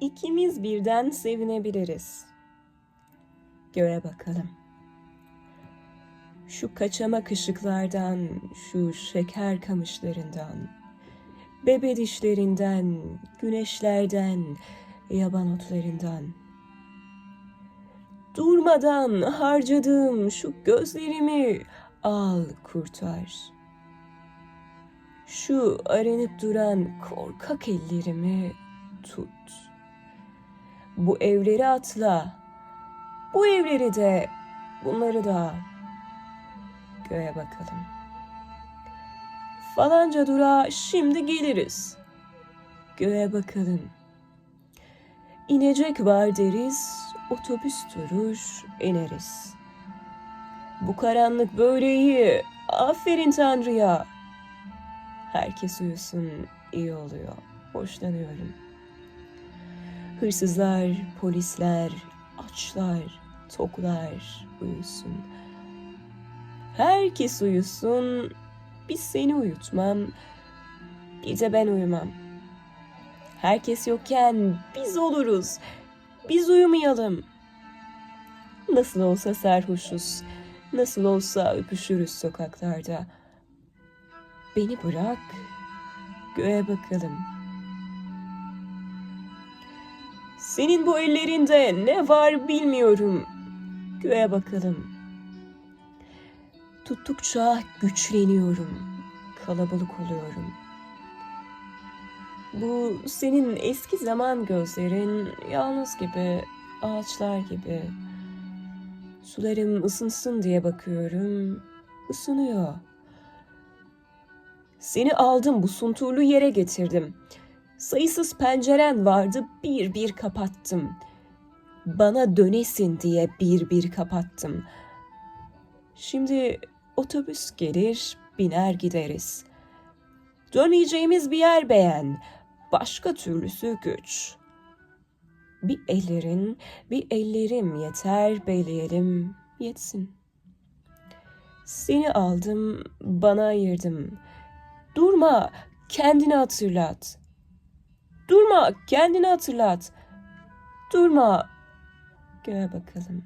ikimiz birden sevinebiliriz. Göğe bakalım. Şu kaçamak ışıklardan, şu şeker kamışlarından, bebe dişlerinden, güneşlerden, yaban otlarından. Durmadan harcadığım şu gözlerimi al kurtar. Şu aranıp duran korkak ellerimi tut. Bu evleri atla. Bu evleri de, bunları da göğe bakalım. Falanca durağa şimdi geliriz. Göğe bakalım. İnecek var deriz, otobüs durur, ineriz. Bu karanlık böyle iyi. Aferin Tanrı'ya. Herkes uyusun, iyi oluyor. Hoşlanıyorum. Hırsızlar, polisler, açlar, toklar uyusun. Herkes uyusun, bir seni uyutmam, bir ben uyumam. Herkes yokken biz oluruz, biz uyumayalım. Nasıl olsa sarhoşuz, nasıl olsa öpüşürüz sokaklarda. Beni bırak, göğe bakalım. Senin bu ellerinde ne var bilmiyorum. Göğe bakalım. Tuttukça güçleniyorum, kalabalık oluyorum. Bu senin eski zaman gözlerin yalnız gibi, ağaçlar gibi. Sularım ısınsın diye bakıyorum, ısınıyor. Seni aldım bu sunturlu yere getirdim. Sayısız penceren vardı bir bir kapattım. Bana dönesin diye bir bir kapattım. Şimdi otobüs gelir, biner gideriz. Dönmeyeceğimiz bir yer beğen, başka türlüsü güç. Bir ellerin, bir ellerim yeter beyleyelim, yetsin. Seni aldım, bana ayırdım. Durma, kendini hatırlat. Durma, kendini hatırlat. Durma. Göğe bakalım.